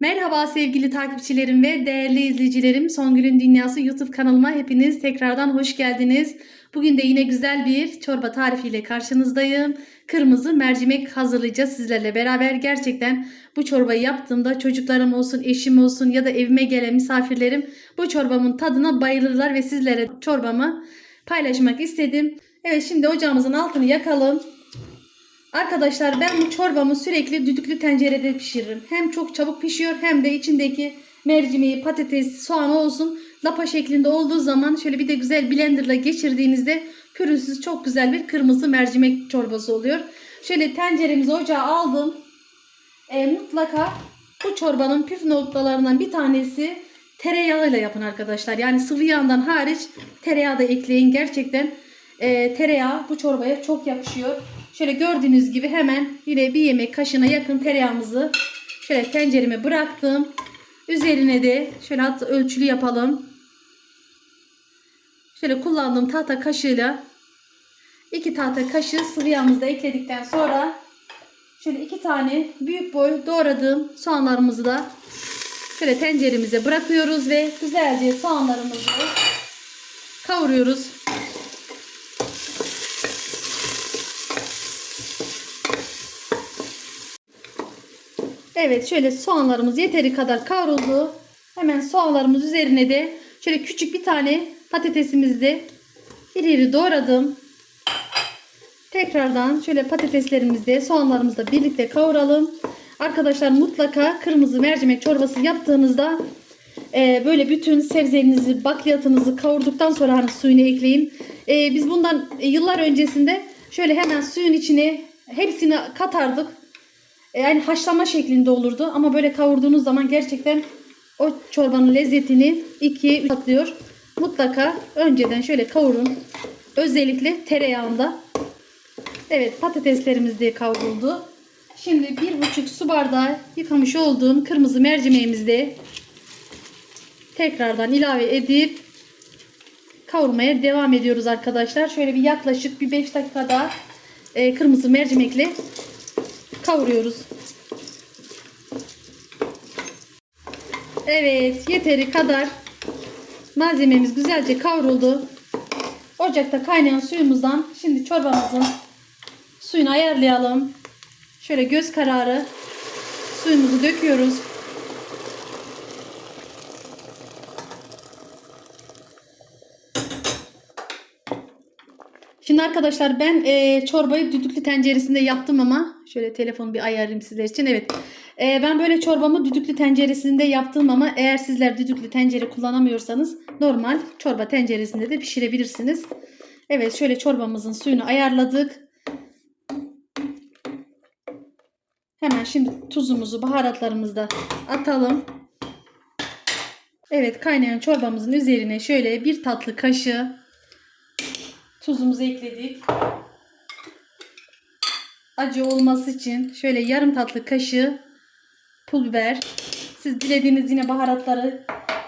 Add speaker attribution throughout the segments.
Speaker 1: Merhaba sevgili takipçilerim ve değerli izleyicilerim. Songül'ün Dünyası YouTube kanalıma hepiniz tekrardan hoş geldiniz. Bugün de yine güzel bir çorba tarifiyle karşınızdayım. Kırmızı mercimek hazırlayacağız sizlerle beraber. Gerçekten bu çorbayı yaptığımda çocuklarım olsun, eşim olsun ya da evime gelen misafirlerim bu çorbamın tadına bayılırlar ve sizlere çorbamı paylaşmak istedim. Evet şimdi ocağımızın altını yakalım. Arkadaşlar ben bu çorbamı sürekli düdüklü tencerede pişiririm. Hem çok çabuk pişiyor hem de içindeki mercimeği, patates, soğanı olsun lapa şeklinde olduğu zaman şöyle bir de güzel blenderla geçirdiğinizde pürüzsüz çok güzel bir kırmızı mercimek çorbası oluyor. Şöyle tenceremizi ocağa aldım. E, mutlaka bu çorbanın püf noktalarından bir tanesi tereyağıyla yapın arkadaşlar. Yani sıvı yağından hariç tereyağı da ekleyin. Gerçekten e, tereyağı bu çorbaya çok yakışıyor. Şöyle gördüğünüz gibi hemen yine bir yemek kaşığına yakın tereyağımızı şöyle tencereme bıraktım. Üzerine de şöyle hatta ölçülü yapalım. Şöyle kullandığım tahta kaşığıyla iki tahta kaşığı sıvı yağımızı da ekledikten sonra şöyle iki tane büyük boy doğradığım soğanlarımızı da şöyle tenceremize bırakıyoruz ve güzelce soğanlarımızı kavuruyoruz. Evet şöyle soğanlarımız yeteri kadar kavruldu. Hemen soğanlarımız üzerine de şöyle küçük bir tane patatesimizi de iri iri doğradım. Tekrardan şöyle patateslerimizi de soğanlarımızı da birlikte kavuralım. Arkadaşlar mutlaka kırmızı mercimek çorbası yaptığınızda e, böyle bütün sebzelerinizi, bakliyatınızı kavurduktan sonra hani suyunu ekleyin. E, biz bundan yıllar öncesinde şöyle hemen suyun içine hepsini katardık. E, Yani haşlama şeklinde olurdu ama böyle kavurduğunuz zaman gerçekten o çorbanın lezzetini ikiye üç katlıyor. Mutlaka önceden şöyle kavurun. Özellikle tereyağında. Evet patateslerimiz de kavruldu. Şimdi bir buçuk su bardağı yıkamış olduğum kırmızı mercimeğimizi de tekrardan ilave edip kavurmaya devam ediyoruz arkadaşlar. Şöyle bir yaklaşık bir 5 dakika daha e, kırmızı mercimekle kavuruyoruz. Evet yeteri kadar malzememiz güzelce kavruldu. Ocakta kaynayan suyumuzdan şimdi çorbamızın suyunu ayarlayalım. Şöyle göz kararı suyumuzu döküyoruz. Şimdi arkadaşlar ben e, çorbayı düdüklü tenceresinde yaptım ama şöyle telefonu bir ayarlayayım sizler için. Evet. E, ben böyle çorbamı düdüklü tenceresinde yaptım ama eğer sizler düdüklü tencere kullanamıyorsanız normal çorba tenceresinde de pişirebilirsiniz. Evet şöyle çorbamızın suyunu ayarladık. Hemen şimdi tuzumuzu, baharatlarımızı da atalım. Evet kaynayan çorbamızın üzerine şöyle bir tatlı kaşığı tuzumuzu ekledik. Acı olması için şöyle yarım tatlı kaşığı pul biber. Siz dilediğiniz yine baharatları,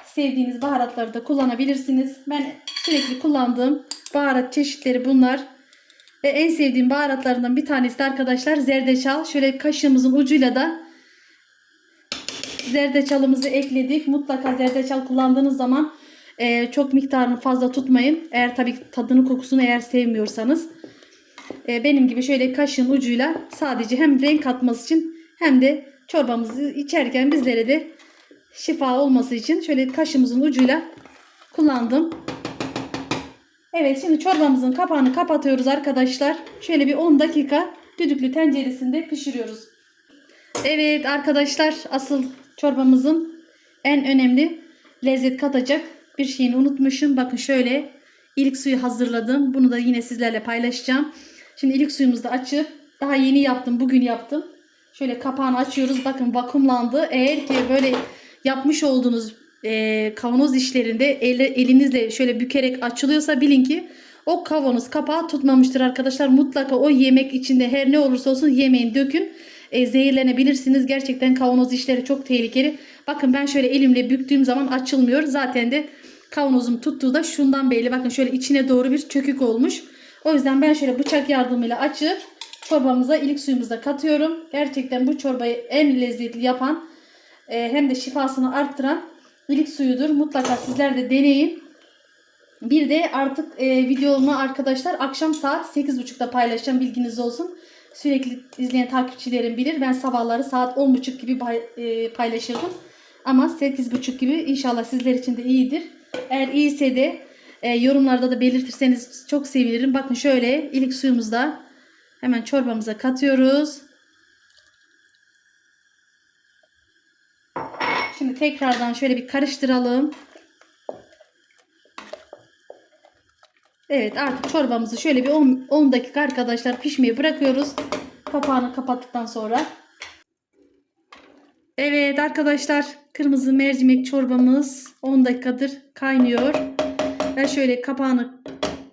Speaker 1: sevdiğiniz baharatları da kullanabilirsiniz. Ben sürekli kullandığım baharat çeşitleri bunlar. Ve en sevdiğim baharatlarından bir tanesi de arkadaşlar zerdeçal. Şöyle kaşığımızın ucuyla da zerdeçalımızı ekledik. Mutlaka zerdeçal kullandığınız zaman e, çok miktarını fazla tutmayın. Eğer tabii tadını kokusunu eğer sevmiyorsanız. E, benim gibi şöyle kaşığın ucuyla sadece hem renk katması için hem de çorbamızı içerken bizlere de şifa olması için şöyle kaşığımızın ucuyla kullandım. Evet şimdi çorbamızın kapağını kapatıyoruz arkadaşlar. Şöyle bir 10 dakika düdüklü tenceresinde pişiriyoruz. Evet arkadaşlar asıl çorbamızın en önemli lezzet katacak bir şeyini unutmuşum. Bakın şöyle ilik suyu hazırladım. Bunu da yine sizlerle paylaşacağım. Şimdi ilik suyumuzu da açıp daha yeni yaptım. Bugün yaptım. Şöyle kapağını açıyoruz. Bakın vakumlandı. Eğer ki böyle yapmış olduğunuz e, kavanoz işlerinde el, elinizle şöyle bükerek açılıyorsa bilin ki o kavanoz kapağı tutmamıştır arkadaşlar. Mutlaka o yemek içinde her ne olursa olsun yemeğin dökün. E, zehirlenebilirsiniz. Gerçekten kavanoz işleri çok tehlikeli. Bakın ben şöyle elimle büktüğüm zaman açılmıyor. Zaten de kavanozum tuttuğu da şundan belli. Bakın şöyle içine doğru bir çökük olmuş. O yüzden ben şöyle bıçak yardımıyla açıp çorbamıza ilik suyumuzu da katıyorum. Gerçekten bu çorbayı en lezzetli yapan e, hem de şifasını arttıran ilik suyudur. Mutlaka sizler de deneyin. Bir de artık e, videomu arkadaşlar akşam saat 8.30'da paylaşacağım bilginiz olsun. Sürekli izleyen takipçilerim bilir. Ben sabahları saat 10.30 gibi pay- e, paylaşırdım. Ama 8.30 gibi inşallah sizler için de iyidir. Eğer iyiyse de e, yorumlarda da belirtirseniz çok sevinirim. Bakın şöyle ilik suyumuzu da hemen çorbamıza katıyoruz. Şimdi tekrardan şöyle bir karıştıralım. Evet artık çorbamızı şöyle bir 10, 10 dakika arkadaşlar pişmeye bırakıyoruz. Kapağını kapattıktan sonra. Evet arkadaşlar kırmızı mercimek çorbamız 10 dakikadır kaynıyor. Ben şöyle kapağını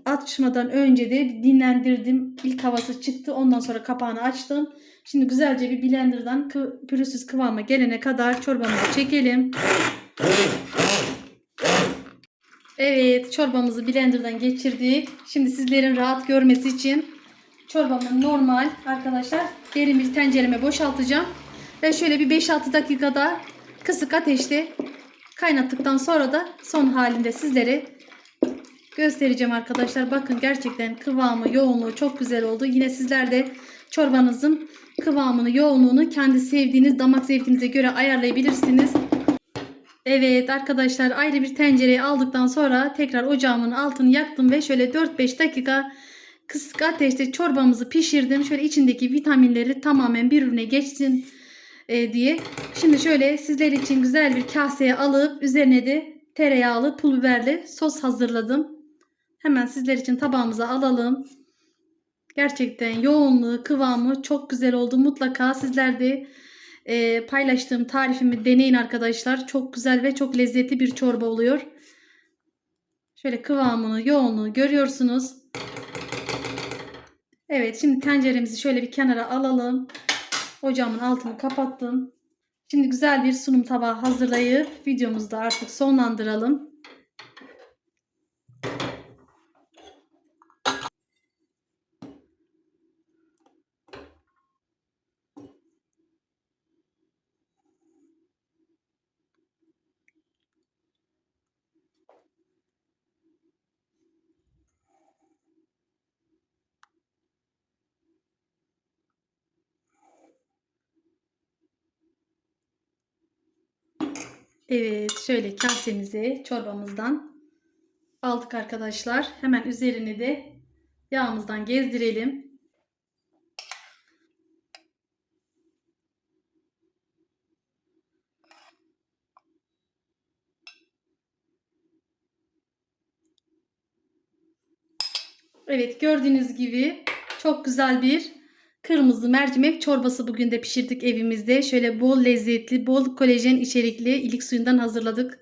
Speaker 1: açmadan önce de dinlendirdim. İlk havası çıktı. Ondan sonra kapağını açtım. Şimdi güzelce bir blenderdan pürüzsüz kıvama gelene kadar çorbamızı çekelim. Evet çorbamızı blenderdan geçirdik. Şimdi sizlerin rahat görmesi için çorbamı normal arkadaşlar derin bir tencereme boşaltacağım. Ve şöyle bir 5-6 dakikada kısık ateşte kaynattıktan sonra da son halinde sizlere göstereceğim arkadaşlar. Bakın gerçekten kıvamı, yoğunluğu çok güzel oldu. Yine sizler de çorbanızın kıvamını, yoğunluğunu kendi sevdiğiniz damak zevkinize göre ayarlayabilirsiniz. Evet arkadaşlar ayrı bir tencereye aldıktan sonra tekrar ocağımın altını yaktım ve şöyle 4-5 dakika kısık ateşte çorbamızı pişirdim. Şöyle içindeki vitaminleri tamamen birbirine geçsin e, diye. Şimdi şöyle sizler için güzel bir kaseye alıp üzerine de tereyağlı pul biberli sos hazırladım. Hemen sizler için tabağımıza alalım. Gerçekten yoğunluğu, kıvamı çok güzel oldu. Mutlaka sizler de e, paylaştığım tarifimi deneyin arkadaşlar. Çok güzel ve çok lezzetli bir çorba oluyor. Şöyle kıvamını, yoğunluğu görüyorsunuz. Evet şimdi tenceremizi şöyle bir kenara alalım. Ocağımın altını kapattım. Şimdi güzel bir sunum tabağı hazırlayıp videomuzu da artık sonlandıralım. Evet şöyle kasemize çorbamızdan aldık arkadaşlar. Hemen üzerini de yağımızdan gezdirelim. Evet gördüğünüz gibi çok güzel bir kırmızı mercimek çorbası bugün de pişirdik evimizde. Şöyle bol lezzetli, bol kolajen içerikli ilik suyundan hazırladık.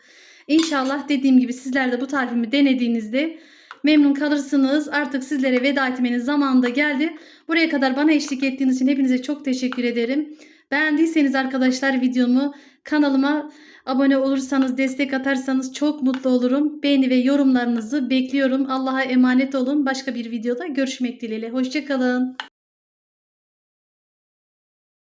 Speaker 1: İnşallah dediğim gibi sizler de bu tarifimi denediğinizde memnun kalırsınız. Artık sizlere veda etmenin zamanı da geldi. Buraya kadar bana eşlik ettiğiniz için hepinize çok teşekkür ederim. Beğendiyseniz arkadaşlar videomu kanalıma abone olursanız destek atarsanız çok mutlu olurum. Beğeni ve yorumlarınızı bekliyorum. Allah'a emanet olun. Başka bir videoda görüşmek dileğiyle. Hoşçakalın.